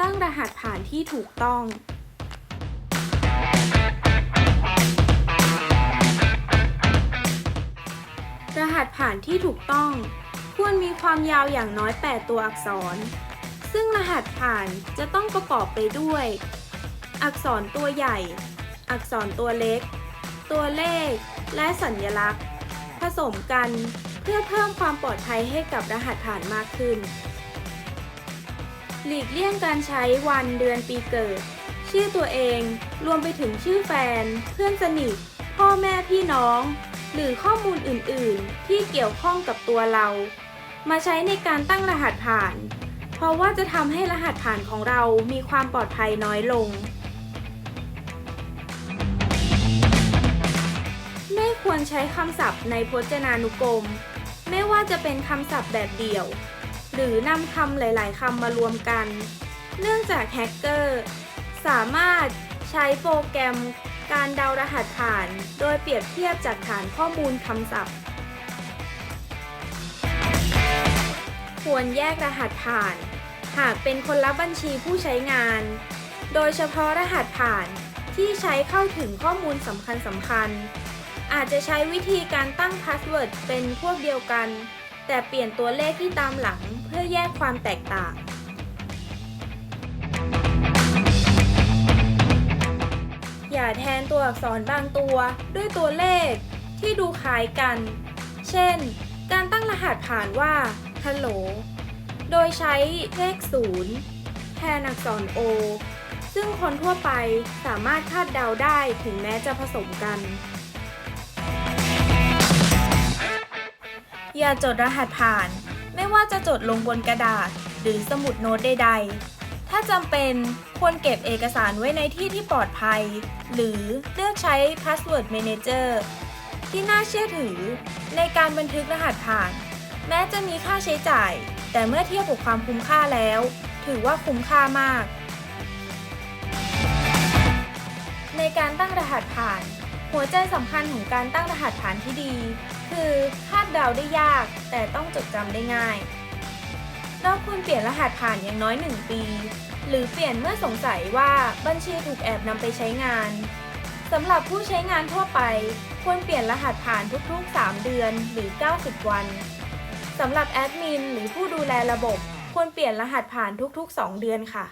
ตั้งรหัสผ่านที่ถูกต้อง รหัสผ่านที่ถูกต้อง ควรมีความยาวอย่างน้อย 8 ตัวอักษร ซึ่งรหัสผ่านจะต้องประกอบไปด้วย อักษรตัวใหญ่ อักษรตัวเล็ก ตัวเลข และสัญลักษณ์ ผสมกันเพื่อเพิ่มความปลอดภัยให้กับรหัสผ่านมากขึ้น หลีกเลี่ยงการใช้วันเดือนปีเกิด ชื่อตัวเอง รวมไปถึงชื่อแฟน เพื่อนสนิท พ่อแม่พี่น้อง หรือข้อมูลอื่น ๆ ที่เกี่ยวข้องกับตัวเรา มาใช้ในการตั้งรหัสผ่าน เพราะว่าจะทำให้รหัสผ่านของเรามีความปลอดภัยน้อยลง ไม่ควรใช้คำศัพท์ในพจนานุกรม ไม่ว่าจะเป็นคำศัพท์แบบเดี่ยว หรือนำคำหลาย ๆคำมารวมกัน เนื่องจากแฮกเกอร์ สามารถใช้โปรแกรมการเดารหัสผ่าน โดยเปรียบเทียบจากฐานข้อมูลคำศัพท์ ควรแยกรหัสผ่าน หากเป็นคนรับบัญชีผู้ใช้งาน โดยเฉพาะรหัสผ่านที่ใช้เข้าถึงข้อมูลสำคัญสำคัญๆอาจจะใช้วิธีการตั้งพาสเวิร์ดเป็นพวกเดียวกัน แต่เปลี่ยนตัวเลขที่ตามหลัง พื่อแยกความแตกต่าง อย่าแทนตัวอักษรบางตัวด้วยตัวเลขที่ดูคล้ายกัน เช่น การตั้งรหัสผ่านว่าฮัลโหลโดยใช้เลข 0 แทนอักษร O ซึ่งคนทั่วไปสามารถคาดเดาได้ถึงแม้จะผสมกัน อย่าจดรหัสผ่าน ไม่ว่าจะจดลงบนกระดาษ หรือสมุดโน้ตใด ๆ ถ้าจำเป็นควรเก็บเอกสารไว้ในที่ที่ปลอดภัย หรือเลือกใช้ Password Manager ที่น่าเชื่อถือในการบันทึกรหัสผ่าน แม้จะมีค่าใช้จ่าย แต่เมื่อเทียบกับความคุ้มค่าแล้ว ถือว่าคุ้มค่ามาก ในการตั้งรหัสผ่าน หัวใจสำคัญของการตั้งรหัสผ่านที่ดี คือคาดเดาได้ยากแต่ต้องจด จำได้ง่ายเราควรเปลี่ยนรหัสผ่านอย่างน้อย 1 ปี หรือเปลี่ยนเมื่อสงสัยว่าบัญชีถูกแอบนำไปใช้งานสำหรับผู้ใช้งานทั่วไป ควรเปลี่ยนรหัสผ่านทุกๆ 3 เดือนหรือ 90 วันสำหรับแอดมินหรือผู้ดูแลระบบ ควรเปลี่ยนรหัสผ่านทุกๆ 2 เดือนค่ะ